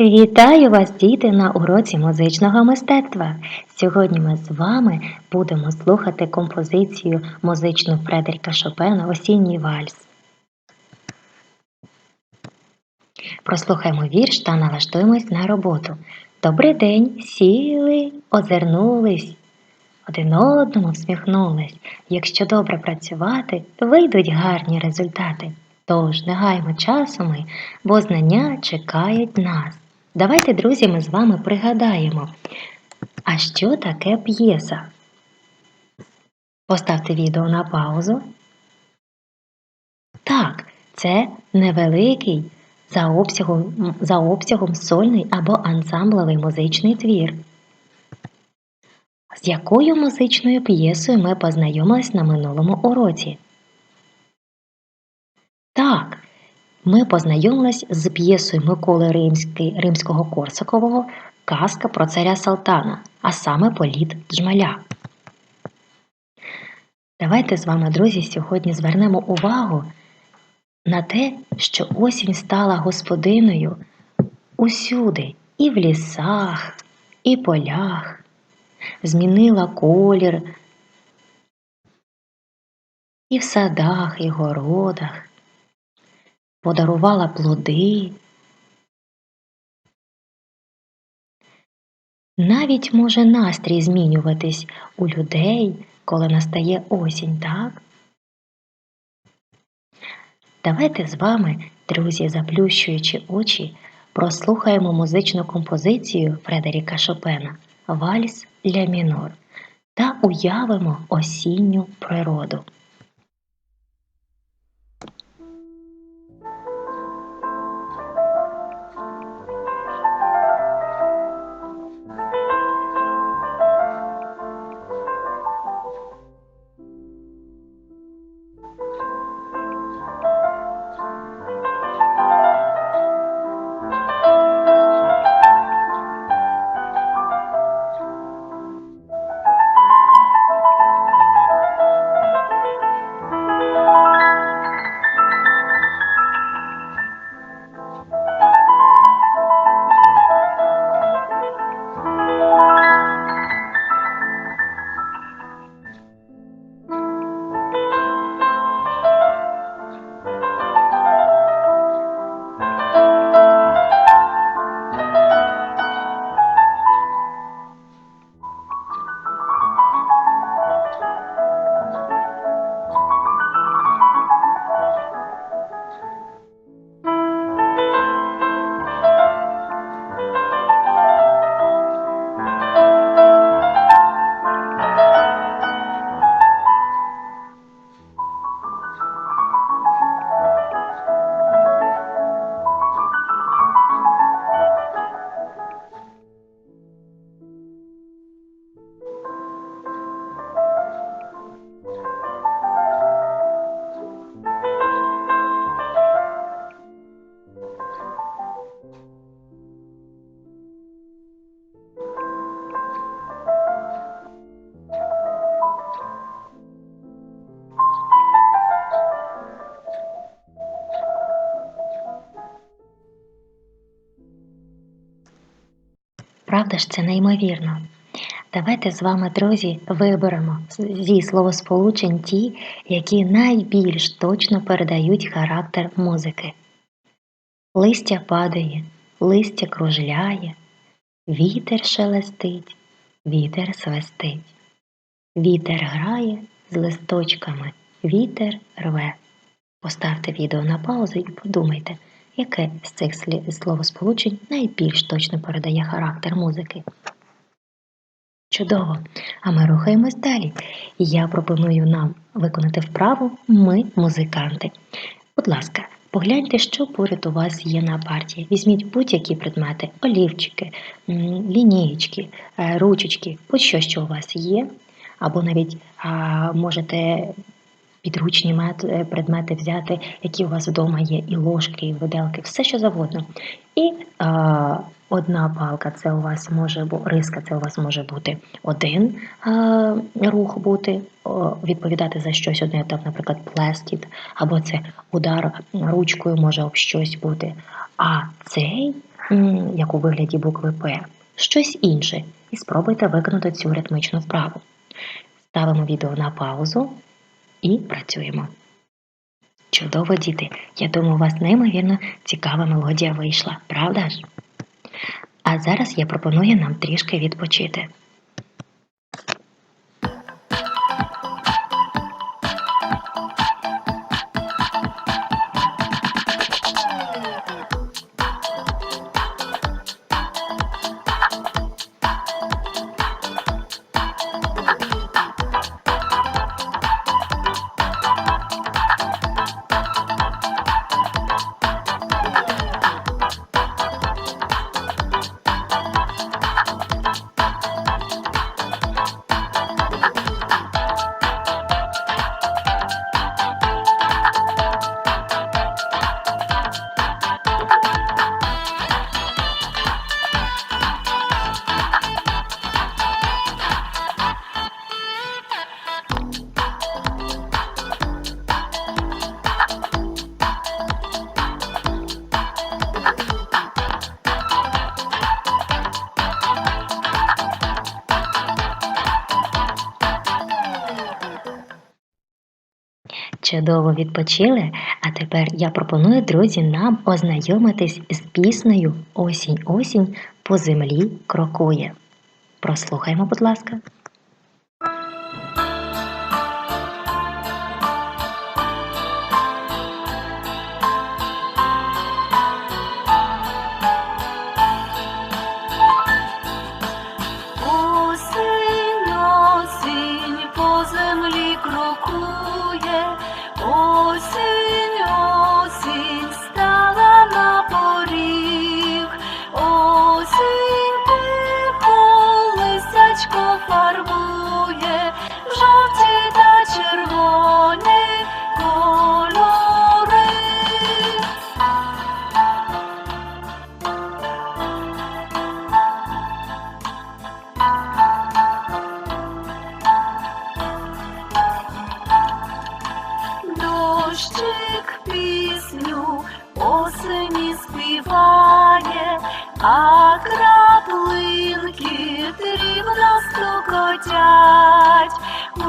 Вітаю вас, діти, на уроці музичного мистецтва. Сьогодні ми з вами будемо слухати композицію музичну Фредеріка Шопена Осінній вальс. Прослухаємо вірш та налаштуємось на роботу. Добрий день, сіли, озирнулись, один одному всміхнулись. Якщо добре працювати, вийдуть гарні результати. Тож не гаймо часу ми, бо знання чекають нас. Давайте, друзі, ми з вами пригадаємо, а що таке п'єса? Поставте відео на паузу. Так, це невеликий за обсягом, за обсягом сольний або ансамблевий музичний твір. З якою музичною п'єсою ми познайомились на минулому уроці? Так, ми познайомились з п'єсою Миколи Римський, Римського Корсакового Казка про царя Салтана, а саме Політ Джмаля. Давайте з вами, друзі, сьогодні звернемо увагу на те, що осінь стала господиною усюди, і в лісах, і полях, змінила колір, і в садах, і городах подарувала плоди. Навіть може настрій змінюватись у людей, коли настає осінь, так? Давайте з вами, друзі, заплющуючи очі, прослухаємо музичну композицію Фредеріка Шопена Вальс ля мінор та уявимо осінню природу. Правда ж, це неймовірно. Давайте з вами, друзі, виберемо зі словосполучень ті, які найбільш точно передають характер музики. Листя падає, листя кружляє, вітер шелестить, вітер свистить, вітер грає з листочками, вітер рве. Поставте відео на паузу і подумайте, яке з цих словосполучень найбільш точно передає характер музики. Чудово! А ми рухаємось далі. Я пропоную нам виконати вправу Ми музиканти. Будь ласка, погляньте, що поряд у вас є на парті. Візьміть будь-які предмети, олівчики, лінієчки, е, ручечки, будь-що, що у вас є, або навіть а, можете підручні е, предмети взяти, які у вас вдома є, і ложки, і виделки, все що завгодно. І а, одна палка це у вас може бути, риска, це у вас може бути один а, рух бути, відповідати за щось одне, так, наприклад, плестіт, або це удар ручкою може об щось бути. А цей як у вигляді букви П, щось інше, і спробуйте виконати цю ритмичну вправу. Ставимо відео на паузу і працюємо. Чудово, діти! Я думаю, у вас неймовірно цікава мелодія вийшла, правда ж? А зараз я пропоную нам трішки відпочити. Чудово відпочили, а тепер я пропоную, друзі, нам ознайомитись з піснею Осінь осінь по землі крокує. Прослухаймо, будь ласка. Дощик пісню осені співає, а краплинки дрібно стукотять. У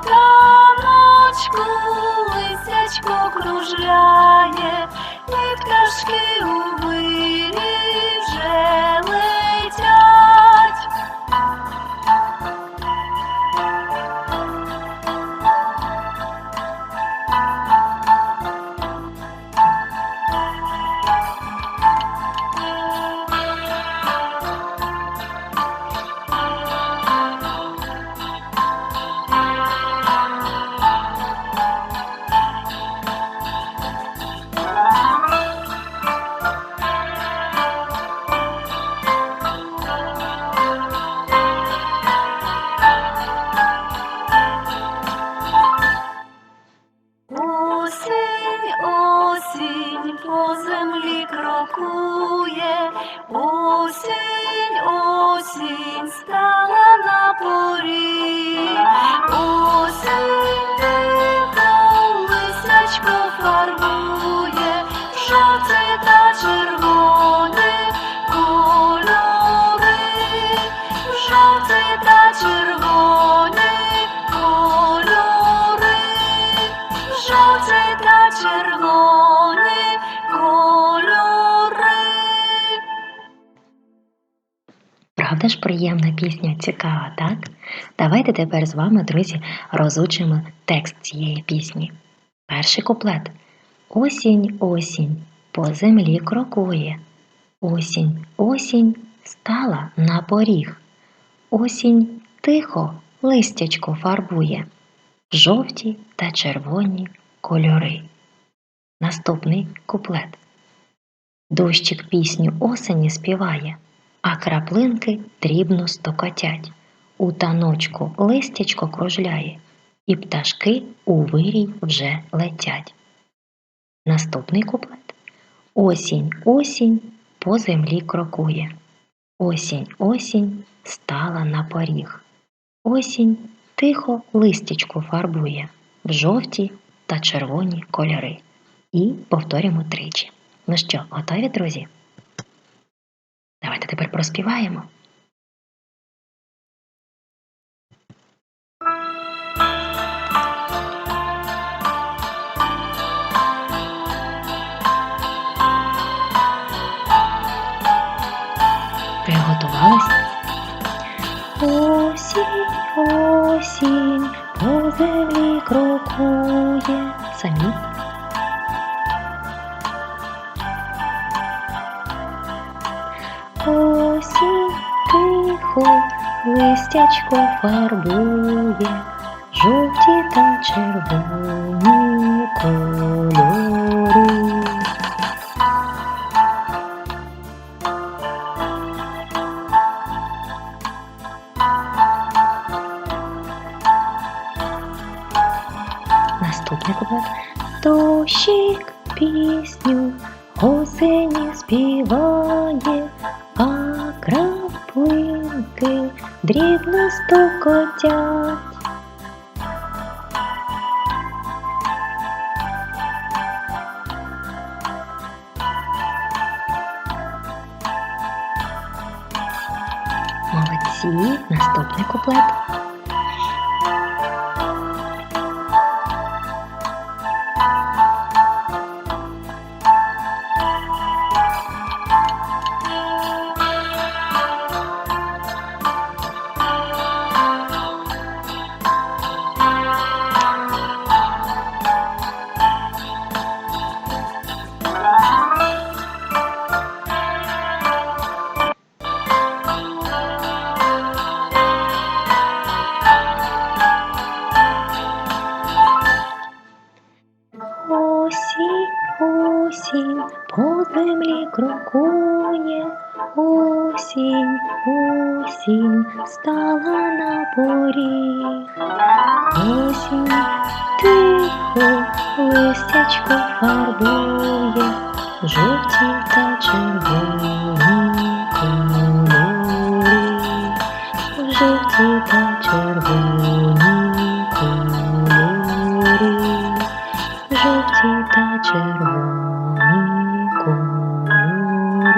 таночку лисячко кружляє, і пташки у вирі вже Правда ж приємна пісня, цікава, так? Давайте тепер з вами, друзі, розучимо текст цієї пісні. Перший куплет. Осінь, осінь, по землі крокує. Осінь, осінь стала на поріг. Осінь тихо листячко фарбує. Жовті та червоні кольори. Наступний куплет. Дощик пісню осені співає, а краплинки дрібно стокотять. У таночку листячко кружляє, і пташки у вирій вже летять. Наступний куплет. Осінь, осінь по землі крокує. Осінь, осінь стала на поріг. Осінь тихо листячко фарбує в жовті та червоні кольори. І повторюємо тричі. Ну що, готові, друзі? Тепер проспіваємо. Приготувались? Осінь, осінь, по землі крокує самі. Листячко фарбує, жовті та червоні кольори. Стукотять. Молодці, наступний куплет. Осінь, осінь, по землі крокує, осінь, осінь, стала на поріг. Осінь тихо, листячко фарбує, жовті та червоні кольори, жовті та червоні та червоні кольори.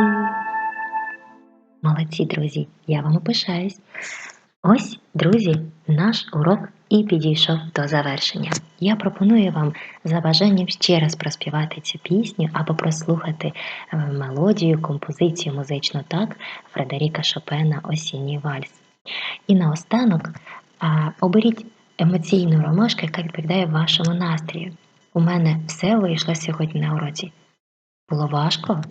Молодці, друзі, я вам пишаюсь. Ось, друзі, наш урок і підійшов до завершення. Я пропоную вам за бажанням ще раз проспівати цю пісню або прослухати е, мелодію, композицію музичну так Фредеріка Шопена Осінній вальс. І наостанок оберіть емоційну ромашку, яка відповідає вашому настрію. У мене все вийшло сьогодні на уроці. Було важко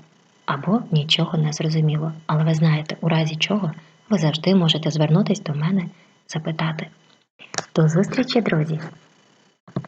або нічого не зрозуміло. Але ви знаєте, у разі чого ви завжди можете звернутися до мене запитати. До зустрічі, друзі!